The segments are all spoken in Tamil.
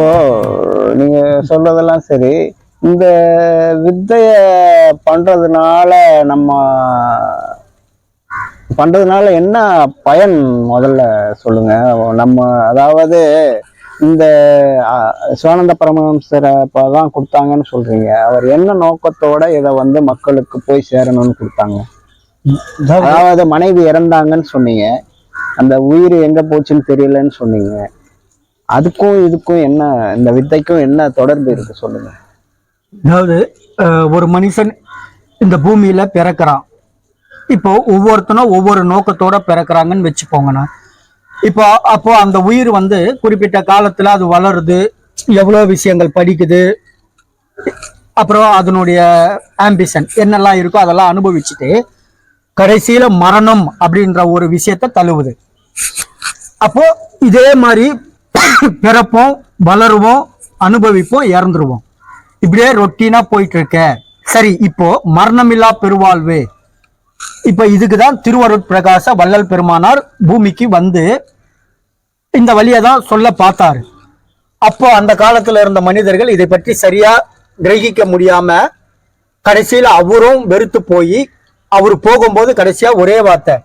இப்போ நீங்க சொல்றதெல்லாம் சரி. இந்த வித்தைய பண்றதுனால நம்ம பண்றதுனால என்ன பயன் முதல்ல சொல்லுங்க. நம்ம அதாவது இந்த சிவானந்த பரமஹம்சரை தான் கொடுத்தாங்கன்னு சொல்றீங்க. அவர் என்ன நோக்கத்தோட இதை வந்து மக்களுக்கு போய் சேரணும்னு கொடுத்தாங்க? அதாவது மனைவி இறந்தாங்கன்னு சொன்னீங்க. அந்த உயிர் எங்க போச்சுன்னு தெரியலன்னு சொன்னீங்க. அதுக்கும் இதுக்கும் என்ன இந்த வித்தைக்கும் என்ன தொடர்பு இருக்கு சொல்லுங்க. அதாவது ஒரு மனுஷன் இந்த பூமியில பிறக்கிறான். இப்போ ஒவ்வொருத்தனும் ஒவ்வொரு நோக்கத்தோட பிறக்கிறாங்கன்னு வச்சுக்கோங்கண்ணா இப்போ அப்போ அந்த உயிர் வந்து குறிப்பிட்ட காலத்துல அது வளருது எவ்வளோ விஷயங்கள் படிக்குது அப்புறம் அதனுடைய ஆம்பிஷன் என்னெல்லாம் இருக்கோ அதெல்லாம் அனுபவிச்சுட்டு கடைசியில மரணம் அப்படின்ற ஒரு விஷயத்த தழுவுது. அப்போ இதே மாதிரி பிறப்போம் வளருவோம் அனுபவிப்போம் இறந்துருவோம். இப்படியே ரொட்டீனா போயிட்டு இருக்க சரி இப்போ மரணமில்லா பெருவாழ்வு. இப்ப இதுக்குதான் திருவருட் பிரகாச வள்ளல் பெருமானார் பூமிக்கு வந்து இந்த வழியை தான் சொல்ல பார்த்தாரு. அப்போ அந்த காலத்துல இருந்த மனிதர்கள் இதை பற்றி சரியா கிரகிக்க முடியாம கடைசியில அவரும் வெறுத்து போய் அவர் போகும்போது கடைசியா ஒரே வார்த்தை.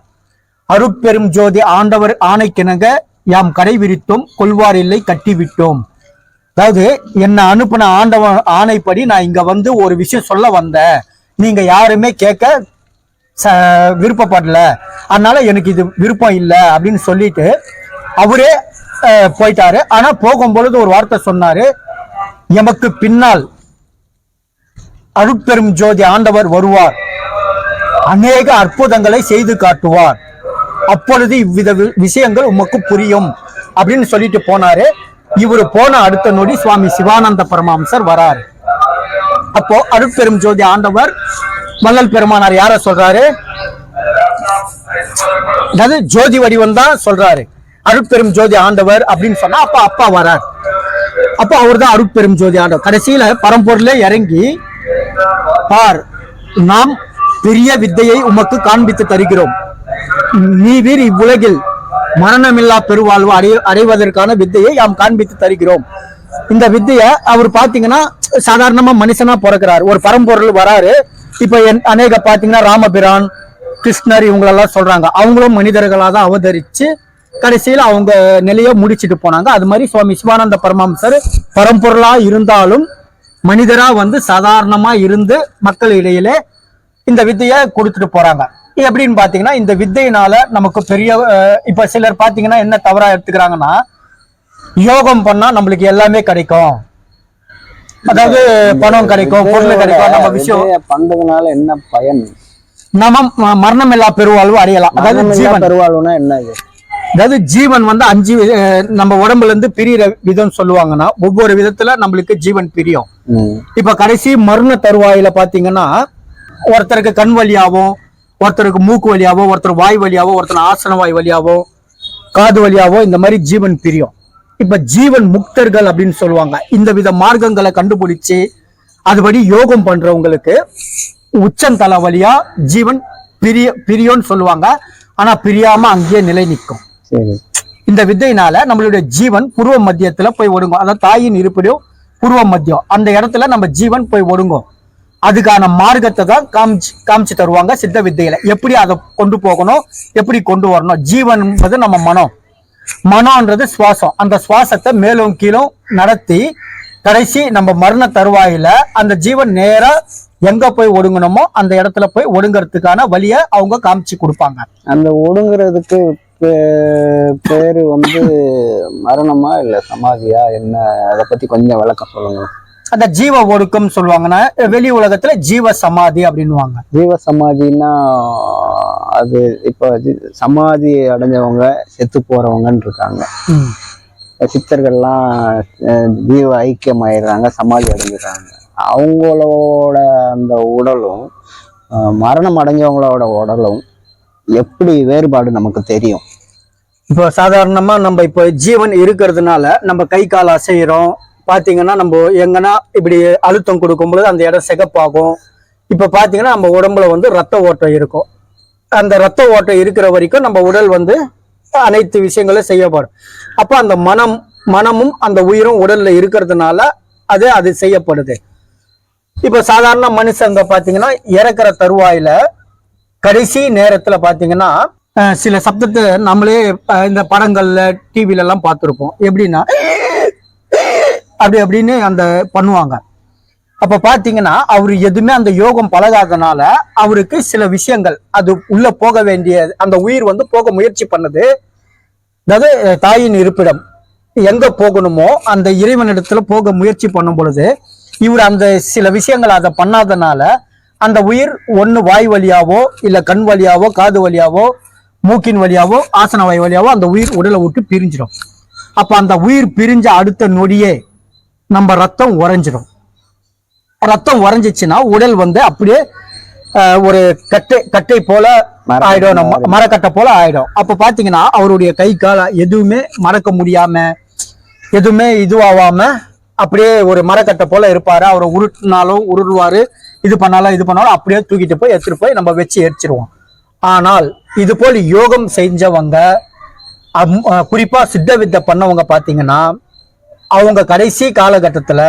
அருட்பெரும் ஜோதி ஆண்டவர் ஆணைக்கிணங்க யாம் கடைவிரித்தோம் கொள்வார் இல்லை கட்டிவிட்டோம். அதாவது என்னை அனுப்பின ஆண்டவன் ஆணைப்படி நான் இங்க வந்து ஒரு விஷயம் சொல்ல வந்தேன். நீங்க யாருமே கேட்க ச- விருப்பப்படல. அதனால எனக்கு இது விருப்பம் இல்லை அப்படின்னு சொல்லிட்டு அவரே போயிட்டாரு. ஆனா போகும்பொழுது ஒரு வார்த்தை சொன்னாரு. எமக்கு பின்னால் அருட்பெரும் ஜோதி ஆண்டவர் வருவார். அநேக அற்புதங்களை செய்து காட்டுவார். அப்பொழுது இவ்வித வி- விஷயங்கள் உமக்கு புரியும் அப்படின்னு சொல்லிட்டு போனாரு. இவரு போன அடுத்த நொடி சுவாமி சிவானந்த பரமாம்சர் வராரு. அப்போ அருட்பெரும் ஜோதி ஆண்டவர் வள்ளல் பெருமானார் யார சொல்றாரு? அதாவது ஜோதி வடிவம் தான் சொல்றாரு. அருட்பெரும் ஜோதி ஆண்டவர் அப்படின்னு சொன்னா அப்ப அப்பா வரார். அப்போ அவர் தான் அருட்பெரும் ஜோதி ஆண்டவர். கடைசியில பரம்பொருளே இறங்கி பார் நாம் பெரிய வித்தையை உமக்கு காண்பித்து தருகிறோம். நீ வீர் இவ்வுலகில் மரணமில்லா பெருவாழ்வு அடை அடைவதற்கான வித்தையை நாம் காண்பித்து தருகிறோம். இந்த வித்தையை அவர் பாத்தீங்கன்னா சாதாரணமா மனுஷனா பிறக்கிறார். ஒரு பரம்பொருள் வராரு. இப்ப என்- அநேக பாத்தீங்கன்னா ராமபிரான் கிருஷ்ணர் இவங்களெல்லாம் சொல்றாங்க. அவங்களும் மனிதர்களா தான் அவதரிச்சு கடைசியில் அவங்க நிலையை முடிச்சுட்டு போனாங்க. அது மாதிரி சுவாமி சிவானந்த பரமஹம்சர் பரம்பொருளா இருந்தாலும் மனிதரா வந்து சாதாரணமா இருந்து மக்கள் இடையிலே இந்த வித்தையை கொடுத்துட்டு போறாங்க. எப்படின்னு பாத்தீங்கன்னா இந்த வித்தையினால நமக்கு பெரிய இப்ப சிலர் பாத்தீங்கன்னா என்ன தவறா எடுத்துக்கிறாங்கன்னா யோகம் பண்ணா நம்மளுக்கு எல்லாமே கிடைக்கும். அதாவது பணம் கிடைக்கும் பொருள் கிடைக்கும் நம்ம விஷயம். பண்றதுனால என்ன பயன்? நம்ம மரணம் இல்லா பெருவாழ்வு அடையலாம். அதாவது ஜீவன். பெருவாழ்வுனா என்ன அதாவது ஜீவன் வந்து அஞ்சு நம்ம உடம்புல இருந்து பிரியிற விதம் சொல்லுவாங்கன்னா ஒவ்வொரு விதத்துல நம்மளுக்கு ஜீவன் பிரியும். இப்ப கடைசி மரண தருவாயில பாத்தீங்கன்னா ஒருத்தருக்கு கண் வழியாவும் ஒருத்தருக்கு மூக்கு வழியாவோ ஒருத்தர் வாய் வழியாவோ ஒருத்தர் ஆசன வாய் வழியாவோ காது வழியாவோ இந்த மாதிரி ஜீவன் பிரியும். இப்ப ஜீவன் முக்தர்கள் அப்படின்னு சொல்லுவாங்க. இந்த வித மார்க்கங்களை கண்டுபிடிச்சு அதுபடி யோகம் பண்றவங்களுக்கு உச்சந்தல வழியா ஜீவன் பிரிய பிரியோன்னு சொல்லுவாங்க. ஆனா பிரியாம அங்கேயே நிலை நிற்கும். இந்த வித்தையினால நம்மளுடைய ஜீவன் புருவ மத்தியத்துல போய் ஒடுங்கும். அதாவது தாயின் இருப்பிடம் புருவ மத்தியம். அந்த இடத்துல நம்ம ஜீவன் போய் ஒடுங்கும். அதுக்கான மார்க்கத்தை தான் காமிச்சு காமிச்சு தருவாங்க சித்த வித்தையில. எப்படி அதை கொண்டு போகணும்? எப்படி கொண்டு வரணும்? ஜீவன் என்பது நம்ம மனம். மனம்ன்றது சுவாசம். அந்த சுவாசத்தை மேலும் கீழும் நடத்தி கடைசி நம்ம மரண தருவாயில அந்த ஜீவன் நேரா எங்க போய் ஒடுங்கணுமோ அந்த இடத்துல போய் ஒடுங்கறதுக்கான வழியை அவங்க காமிச்சு கொடுப்பாங்க. அந்த ஒடுங்குறதுக்கு பே- பேரு வந்து மரணமா இல்ல சமாதியா? என்ன? அதை பத்தி கொஞ்சம் விளக்கம் சொல்லுங்க அந்த ஜீவ ஒடுக்கம் சொல்லுவாங்கன்னா வெளி உலகத்துல ஜீவ சமாதி அப்படின்னுவாங்க. ஜீவ சமாதின்னா அது இப்போ சமாதி அடைஞ்சவங்க செத்து போறவங்கன்னு இருக்காங்க. சித்தர்கள்லாம் ஜீவ ஐக்கியம் ஆயிடுறாங்க சமாதி அடைஞ்சிடுறாங்க. அவங்களோட அந்த உடலும் மரணம் அடைஞ்சவங்களோட உடலும் எப்படி வேறுபாடு நமக்கு தெரியும்? இப்போ சாதாரணமா நம்ம இப்போ ஜீவன் இருக்கிறதுனால நம்ம கை கால் அசைகிறோம் பார்த்தீங்கன்னா நம்ம எங்கன்னா இப்படி அழுத்தம் கொடுக்கும் பொழுது அந்த இடம் சிகப்பாகும். இப்போ பார்த்தீங்கன்னா நம்ம உடம்புல வந்து ரத்த ஓட்டம் இருக்கும். அந்த ரத்த ஓட்டம் இருக்கிற வரைக்கும் நம்ம உடல் வந்து அனைத்து விஷயங்களும் செய்யப்படும் அப்போ அந்த மனம் மனமும் அந்த உயிரும் உடலில் இருக்கிறதுனால அது அது செய்யப்படுது. இப்போ சாதாரண மனுஷங்க பார்த்தீங்கன்னா இறக்குற தருவாயில கடைசி நேரத்தில் பார்த்தீங்கன்னா சில சப்தத்தை நம்மளே இந்த படங்களில் டிவிலெல்லாம் பார்த்துருப்போம் எப்படின்னா அப்படி அப்படின்னு அந்த பண்ணுவாங்க. அப்ப பாத்தீங்கன்னா அவர் எதுவுமே அந்த யோகம் பழகாதனால அவருக்கு சில விஷயங்கள் அது உள்ள போக வேண்டிய அந்த உயிர் வந்து போக முயற்சி பண்ணுது. அதாவது தாயின் இருப்பிடம் எங்க போகணுமோ அந்த இறைவனிடத்துல போக முயற்சி பண்ணும் பொழுது இவர் அந்த சில விஷயங்கள் அதை பண்ணாதனால அந்த உயிர் ஒன்று வாய் வழியாவோ இல்ல கண் வழியாவோ காது வழியாவோ மூக்கின் வழியாவோ ஆசன வாய் வழியாவோ அந்த உயிர் உடலை விட்டு பிரிஞ்சிடும். அப்ப அந்த உயிர் பிரிஞ்ச அடுத்த நொடியே நம்ம ரத்தம் உறைஞ்சிடும் ரத்தம் உறைஞ்சிச்சுன்னா உடல் வந்து அப்படியே ஒரு கட்டை கட்டை போல ஆயிடும். நம்ம மரக்கட்டை போல ஆயிடும். அப்ப பாத்தீங்கன்னா அவருடைய கை கால எதுவுமே மறக்க முடியாம எதுவுமே இதுவாகாம அப்படியே ஒரு மரக்கட்டை போல இருப்பாரு. அவரை உருட்டினாலும் உருள்வாரு இது பண்ணாலும் இது பண்ணாலும் அப்படியே தூக்கிட்டு போய் எடுத்துட்டு போய் நம்ம வச்சு எரிச்சிருவோம். ஆனால் இது போல் யோகம் செஞ்சவங்க குறிப்பா சித்த வித்தை பண்ணவங்க பாத்தீங்கன்னா அவங்க கடைசி காலகட்டத்துல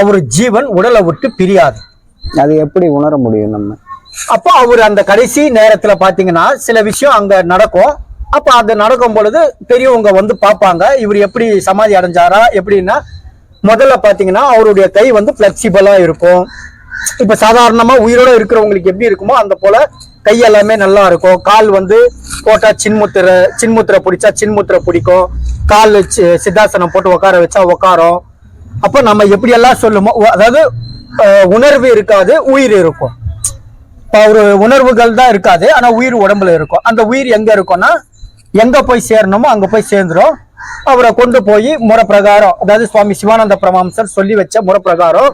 அவர் ஜீவன் உடலை விட்டு பிரியாது. அது எப்படி உணர முடியும் நம்ம? அப்போ அவர் அந்த கடைசி நேரத்துல பாத்தீங்கன்னா சில விஷயம் அங்க நடக்கும். அப்ப அது நடக்கும் பொழுது பெரியவங்க வந்து பார்ப்பாங்க இவர் எப்படி சமாதி அடைஞ்சாரா எப்படின்னா முதல்ல பாத்தீங்கன்னா அவருடைய கை வந்து பிளெக்சிபிளா இருக்கும். இப்ப சாதாரணமா உயிரோட இருக்கிறவங்களுக்கு எப்படி இருக்குமோ அந்த போல கை எல்லாமே நல்லா இருக்கும். கால் வந்து போட்டா சின்முத்திரை சின்முத்திரை பிடிச்சா சின்முத்திரை பிடிக்கும். கால் சி- சித்தாசனம் போட்டு உட்கார வச்சா உட்காரும் அப்ப நம்ம எப்படி எல்லாம் சொல்லுமோ அதாவது உணர்வு இருக்காது உயிர் இருக்கும். இப்போ ஒரு உணர்வுகள் தான் இருக்காது ஆனா உயிர் உடம்புல இருக்கும். அந்த உயிர் எங்க இருக்கும்னா எங்க போய் சேரணுமோ அங்க போய் சேர்ந்துரும். அவரை கொண்டு போய் முறப்பிரகாரம் அதாவது சுவாமி சிவானந்த பிரமாம்சர் சொல்லி வச்ச முறப்பிரகாரம்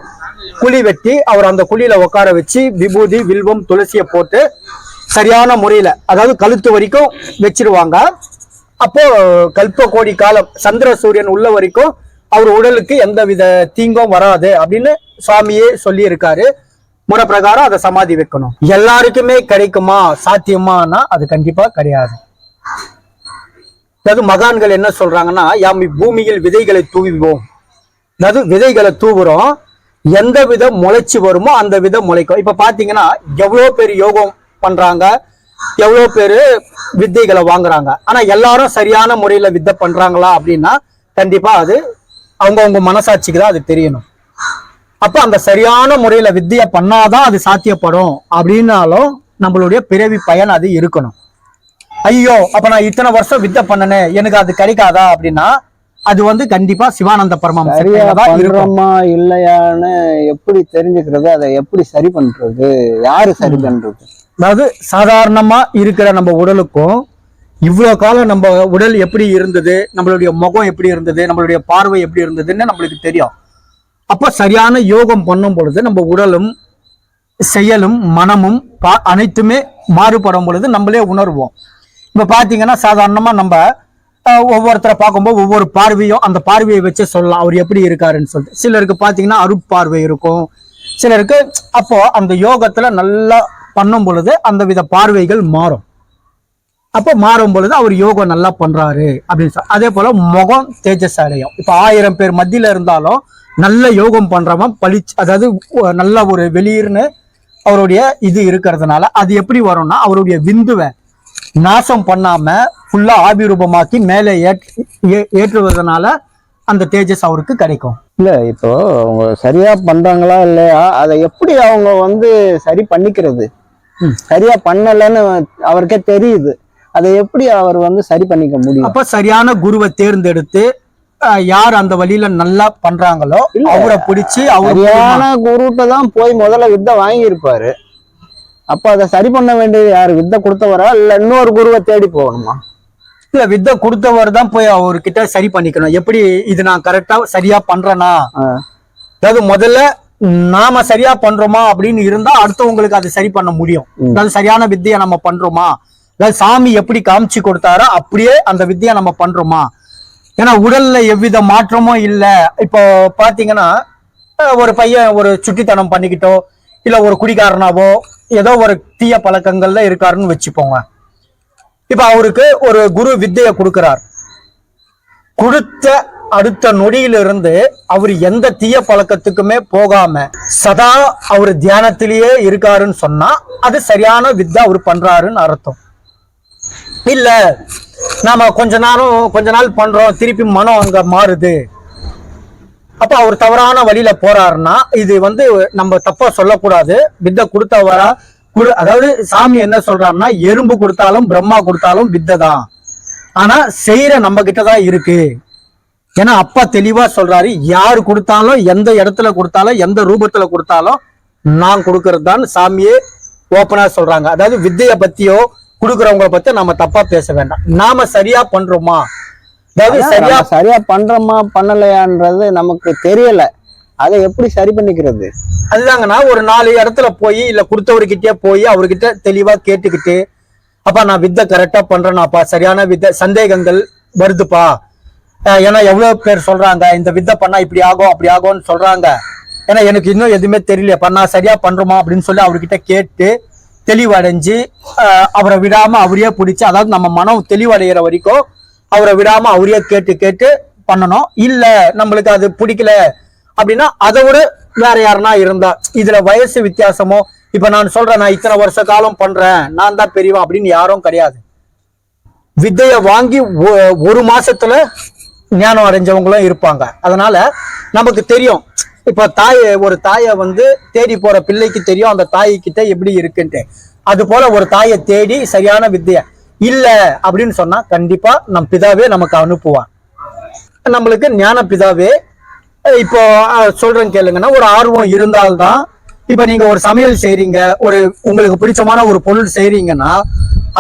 குழி வெட்டி அவர் அந்த குழியில உட்கார வச்சு விபூதி வில்வம் துளசியை போட்டு சரியான முறையில அதாவது கழுத்து வரைக்கும் வச்சிருவாங்க. அப்போ கல்ப கோடி காலம் சந்திர சூரியன் உள்ள வரைக்கும் அவர் உடலுக்கு எந்த வித தீங்கும் வராது அப்படின்னு சுவாமியே சொல்லி இருக்காரு முறை பிரகாரம் அதை சமாதி வைக்கணும். எல்லாருக்குமே கிடைக்குமா சாத்தியமானா அது கண்டிப்பா கிடையாது. அதாவது மகான்கள் என்ன சொல்றாங்கன்னா யாம் பூமியில் விதைகளை தூவிவோம். அதாவது விதைகளை தூவுறோம். எந்த வித முளைச்சு வருமோ அந்த விதம் முளைக்கும். இப்ப பாத்தீங்கன்னா எவ்வளவு பேர் யோகம் பண்றாங்க எவ்வளவு பேர் வித்தைகளை வாங்குறாங்க. ஆனா எல்லாரும் சரியான முறையில வித்தை பண்றாங்களா அப்படின்னா கண்டிப்பா அது அவங்கவுங்க மனசாட்சிக்கு தான் அது தெரியணும். அப்ப அந்த சரியான முறையில வித்தையை பண்ணாதான் அது சாத்தியப்படும் அப்படின்னாலும் நம்மளுடைய பிறவி பயன் அது இருக்கணும். ஐயோ அப்ப நான் இத்தனை வருஷம் வித்தை பண்ணனே எனக்கு அது கிடைக்காதா அப்படின்னா அது வந்து கண்டிப்பா சிவானந்த இருக்கும். பண்றோமா இல்லையான்னு எப்படி தெரிஞ்சுக்கிறது அதை எப்படி சரி பண்றது யாரு சரி பண்றது? அதாவது சாதாரணமா இருக்கிற நம்ம உடலுக்கும் இவ்வளவு காலம் நம்ம உடல் எப்படி இருந்தது நம்மளுடைய முகம் எப்படி இருந்தது நம்மளுடைய பார்வை எப்படி இருந்ததுன்னு நம்மளுக்கு தெரியும். அப்ப சரியான யோகம் பண்ணும் பொழுது நம்ம உடலும் செயலும் மனமும் அனைத்துமே மாறுபடும் பொழுது நம்மளே உணர்வோம். இப்போ பார்த்தீங்கன்னா சாதாரணமாக நம்ம ஒவ்வொருத்தரை பார்க்கும்போது ஒவ்வொரு பார்வையும் அந்த பார்வையை வச்சு சொல்லலாம். அவர் எப்படி இருக்காருன்னு சொல்லிட்டு. சிலருக்கு பார்த்தீங்கன்னா அருட்பார்வை இருக்கும். சிலருக்கு அப்போ அந்த யோகத்தில் நல்லா பண்ணும் பொழுது அந்த வித பார்வைகள் மாறும். அப்போ மாறும் பொழுது அவர் யோகம் நல்லா பண்ணுறாரு அப்படின்னு சொல்லி அதே போல் முகம் தேஜஸ் அடையும் இப்போ ஆயிரம் பேர் மத்தியில் இருந்தாலும் நல்ல யோகம் பண்ணுறவன் பளிச்சு அதாவது நல்ல ஒரு வெளியிர்னு அவருடைய இது இருக்கிறதுனால அது எப்படி வரும்னா அவருடைய விந்துவை நாசம் பண்ணாம ஃபுல்லா ஆபிரூபமாக்கி மேலே ஏற்று ஏ- ஏற்றுவதனால அந்த தேஜஸ் அவருக்கு கிடைக்கும். இல்ல இப்போ அவங்க சரியா பண்றாங்களா இல்லையா? அதை எப்படி அவங்க வந்து சரி பண்ணிக்கிறது. சரியா பண்ணலைன்னு அவருக்கே தெரியுது. அதை எப்படி அவர் வந்து சரி பண்ணிக்க முடியும்? அப்ப சரியான குருவை தேர்ந்தெடுத்து யார் அந்த வழியில நல்லா பண்றாங்களோ. அவரை பிடிச்சி அவர் சரியான குருட்ட தான் போய் முதல்ல வித்தை வாங்கியிருப்பாரு. அப்ப அதை சரி பண்ண வேண்டியது யாரு? வித்தை கொடுத்தவரா? இல்ல இன்னொரு குருவை தேடி போகணுமா? இல்ல வித்தை கொடுத்தவர் தான் போய் அவர்கிட்ட சரி பண்ணிக்கணும். எப்படி இது நான் கரெக்டா சரியா பண்றேனா. அதாவது முதல்ல நாம சரியா பண்றோமா அப்படின்னு இருந்தா அடுத்தவங்களுக்கு அதை சரி பண்ண முடியும். அதாவது சரியான வித்தியை நம்ம பண்றோமா? அதாவது சாமி எப்படி காமிச்சு கொடுத்தாரோ அப்படியே அந்த வித்தியை நம்ம பண்றோமா? ஏன்னா உடல்ல எவ்வித மாற்றமும் இல்ல. இப்போ பாத்தீங்கன்னா ஒரு பையன் ஒரு சுட்டித்தனம் பண்ணிக்கிட்டோ இல்ல ஒரு குடிகாரனாவோ ஏதோ ஒரு தீய பழக்கங்கள்ல இருக்காருன்னு வச்சுப்போங்க இப்ப அவருக்கு ஒரு குரு வித்தையை கொடுக்கிறார். கொடுத்த அடுத்த நொடியிலிருந்து அவர் எந்த தீய பழக்கத்துக்குமே போகாம சதா அவர் தியானத்திலேயே இருக்காருன்னு சொன்னா அது சரியான வித்தை அவர் பண்றாருன்னு அர்த்தம். இல்ல நாம கொஞ்ச நேரம் கொஞ்ச நாள் பண்றோம் திருப்பி மனம் அங்க மாறுது. அப்ப அவர் தவறான வழியில போறாருன்னா இது வந்து நம்ம தப்பா சொல்லக்கூடாது. வித்தை கொடுத்தவரா குடு அதாவது சாமி என்ன சொல்றாருன்னா எறும்பு கொடுத்தாலும் பிரம்மா கொடுத்தாலும் வித்தை தான். ஆனா செய்யற நம்ம கிட்டதான் இருக்கு. ஏன்னா அப்பா தெளிவா சொல்றாரு யாரு கொடுத்தாலும் எந்த இடத்துல கொடுத்தாலும் எந்த ரூபத்துல கொடுத்தாலும் நான் கொடுக்கறது தான் சாமியே ஓப்பனா சொல்றாங்க. அதாவது வித்தைய பத்தியோ கொடுக்குறவங்களை பத்தி நம்ம தப்பா பேச வேண்டாம். நாம சரியா பண்றோமா? அதாவது சரியா சரியா பண்றோமா பண்ணலையான்றது நமக்கு தெரியல. அதை எப்படி சரி பண்ணிக்கிறது? அதுதாங்கண்ணா ஒரு நாலு இடத்துல போய் இல்ல கொடுத்தவர்கிட்டயே போய் அவர்கிட்ட தெளிவா கேட்டுக்கிட்டு அப்பா நான் வித்தை கரெக்டா பண்றேனாப்பா சரியான வித்தை சந்தேகங்கள் வருதுப்பா. ஏன்னா எவ்வளவு பேர் சொல்றாங்க இந்த வித்தை பண்ணா இப்படி ஆகும் அப்படி ஆகும்னு சொல்றாங்க. ஏன்னா எனக்கு இன்னும் எதுவுமே தெரியலையப்பா நான் சரியா பண்றோமா அப்படின்னு சொல்லி அவர்கிட்ட கேட்டு தெளிவடைஞ்சு அவரை விடாம அவரையே பிடிச்சி அதாவது நம்ம மனம் தெளிவடைகிற வரைக்கும் அவரை விடாம அவரையே கேட்டு கேட்டு பண்ணணும். இல்ல நம்மளுக்கு அது பிடிக்கல அப்படின்னா அதை விட வேற யாருன்னா இருந்தா இதுல வயசு வித்தியாசமோ இப்ப நான் சொல்றேன் நான் இத்தனை வருஷ காலம் பண்றேன் நான் தான் பெரியவன் அப்படின்னு யாரும் கிடையாது. வித்தைய வாங்கி ஒ- ஒரு மாசத்துல ஞானம் அடைஞ்சவங்களும் இருப்பாங்க. அதனால நமக்கு தெரியும். இப்ப தாய் ஒரு தாயை வந்து தேடி போற பிள்ளைக்கு தெரியும் அந்த தாய் கிட்ட எப்படி இருக்குன்ட்டு. அது போல ஒரு தாயை தேடி சரியான வித்தியை. இல்ல அப்படின்னு சொன்னா கண்டிப்பா நம் பிதாவே நமக்கு அனுப்புவான். நம்மளுக்கு ஞான பிதாவே இப்போ சொல்றேன் கேளுங்கன்னா ஒரு ஆர்வம் இருந்தால்தான் இப்ப நீங்க ஒரு சமையல் செய்றீங்க ஒரு உங்களுக்கு பிடிச்சமான ஒரு பொருள் செய்றீங்கன்னா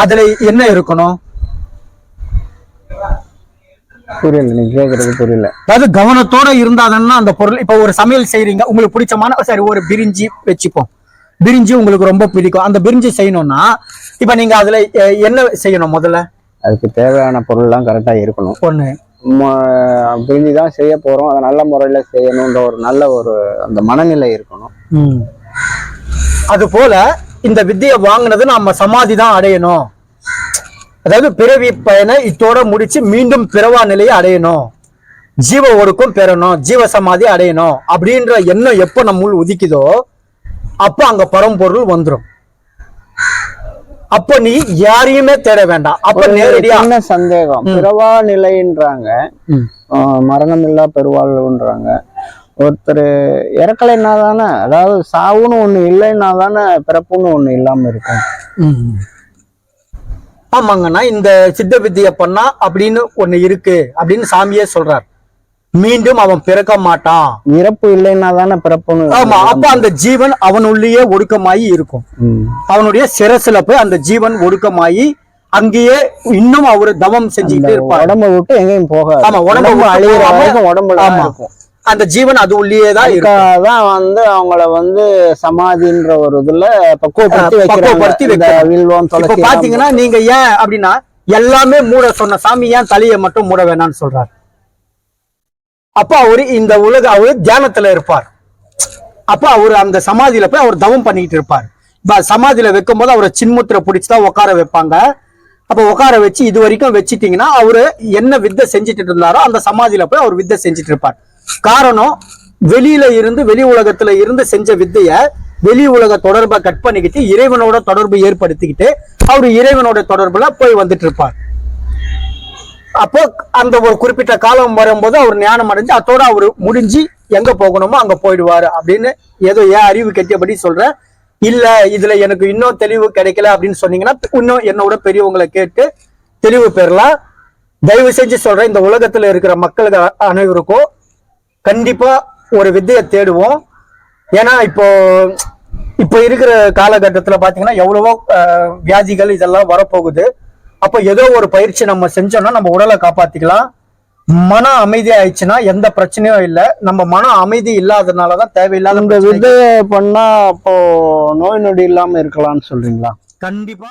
அதுல என்ன இருக்கணும்? புரியல நீ கேக்குறது புரியல. அதாவது கவனத்தோட இருந்தாதானே அந்த பொருள் இப்ப ஒரு சமையல் செய்றீங்க உங்களுக்கு பிடிச்சமான சரி ஒரு பிரிஞ்சி வச்சுப்போம். பிரிஞ்சி உங்களுக்கு ரொம்ப பிடிக்கும். அந்த பிரிஞ்சி செய்யணும்னா இப்ப நீங்க அதுல என்ன செய்யணும் முதல்ல? அதுக்கு தேவையான பொருள்லாம் கரெக்டா இருக்கணும். ஒண்ணு. பிரிஞ்சு தான் செய்ய போறோம். அதை நல்ல முறையில செய்யணுன்ற ஒரு நல்ல ஒரு அந்த மனநிலை இருக்கணும். அது போல இந்த வித்தையை வாங்கினது நம்ம சமாதி தான் அடையணும். அதாவது பிறவி பயனை இத்தோட முடிச்சு மீண்டும் பிறவா நிலையை அடையணும். ஜீவ ஒடுக்கம் பெறணும். ஜீவ சமாதி அடையணும். அப்படின்ற எண்ணம் எப்போ நம்முள் உதிக்குதோ அப்போ அங்க பரம்பொருள் வந்துரும். அப்போ நீ யாரையுமே தேட வேண்டாம். அப்ப நேரடியா சின்ன சந்தேகம். பிறவா நிலைன்றாங்க மரணம் இல்லா பெருவாழ்வுன்றாங்க. ஒருத்தர் இறக்கலைன்னா தானே அதாவது சாவுன்னு ஒண்ணு இல்லைன்னா தானே பிறப்புன்னு ஒண்ணு இல்லாம இருக்கும். ஆமாங்கண்ணா இந்த சித்த வித்தியை பண்ணா அப்படின்னு ஒண்ணு இருக்கு அப்படின்னு சாமியே சொல்றார். மீண்டும் அவன் பிறக்க மாட்டான். இறப்பு இல்லைன்னா தானே பிறப்புன்னு ஆமா அப்ப அந்த ஜீவன் அவனுள்ளேயே ஒடுக்கமாயி இருக்கும். அவனுடைய சிரசுல போய் அந்த ஜீவன் ஒடுக்கமாயி அங்கேயே இன்னும் அவரு தவம் செஞ்சுக்கிட்டே இருப்பார். உடம்ப விட்டு எங்கேயும் போகாது. ஆமா உடம்பு அழியிற உடம்புல. இருக்கும். அந்த ஜீவன் அது உள்ளேயே தான் வந்து அவங்கள வந்து சமாதின்ற ஒரு இதுல பக்குவப்படுத்தி வைக்கிறாங்க. பாத்தீங்கன்னா நீங்க ஏன் அப்படின்னா எல்லாமே மூட சொன்ன சாமி ஏன் தலையை மட்டும் மூட வேணாம்னு சொல்றாரு? அப்ப அவரு இந்த உலக அவரு தியானத்துல இருப்பார். அப்ப அவர் அந்த சமாதியில போய் அவர் தவம் பண்ணிட்டு இருப்பார். இப்ப சமாதியில வைக்கும் போது அவரை சின்முத்திரை பிடிச்சுதான் உட்கார வைப்பாங்க. அப்ப உட்கார வச்சு இது வரைக்கும் வச்சுட்டிங்கன்னா அவரு என்ன வித்தை செஞ்சுட்டு இருந்தாரோ அந்த சமாதியில போய் அவர் வித்தை செஞ்சுட்டு இருப்பார். காரணம் வெளியில இருந்து வெளி உலகத்துல இருந்து செஞ்ச வித்தைய வெளி உலக தொடர்பை கட் பண்ணிக்கிட்டு இறைவனோட தொடர்பு ஏற்படுத்திக்கிட்டு அவர் இறைவனோட தொடர்புல போய் வந்துட்டு இருப்பார். அப்போ அந்த ஒரு குறிப்பிட்ட காலம் வரும்போது அவர் ஞானம் அடைஞ்சு அதோட அவர் முடிஞ்சு எங்க போகணுமோ அங்க போயிடுவாரு அப்படின்னு ஏதோ ஏன் அறிவு கெட்டியபடி சொல்றேன் இல்ல இதுல எனக்கு இன்னும் தெளிவு கிடைக்கல அப்படின்னு சொன்னீங்கன்னா இன்னும் என்னோட பெரியவங்களை கேட்டு தெளிவு பெறலாம். தயவு செஞ்சு சொல்றேன் இந்த உலகத்துல இருக்கிற மக்களுக்கு அனைவருக்கும் கண்டிப்பா ஒரு வித்தையை தேடுவோம். ஏன்னா இப்போ இப்போ இருக்கிற காலகட்டத்துல பாத்தீங்கன்னா எவ்வளவோ வியாதிகள் இதெல்லாம் வரப்போகுது. அப்போ ஏதோ ஒரு பயிற்சி நம்ம செஞ்சோம்னா நம்ம உடலை காப்பாத்திக்கலாம். மன அமைதி ஆயிடுச்சுன்னா எந்த பிரச்சனையும் இல்லை. நம்ம மன அமைதி இல்லாதனாலதான் தேவையில்லாத இந்த பண்ணா அப்போ நோய் நொடி இல்லாம இருக்கலாம்னு சொல்றீங்களா? கண்டிப்பா.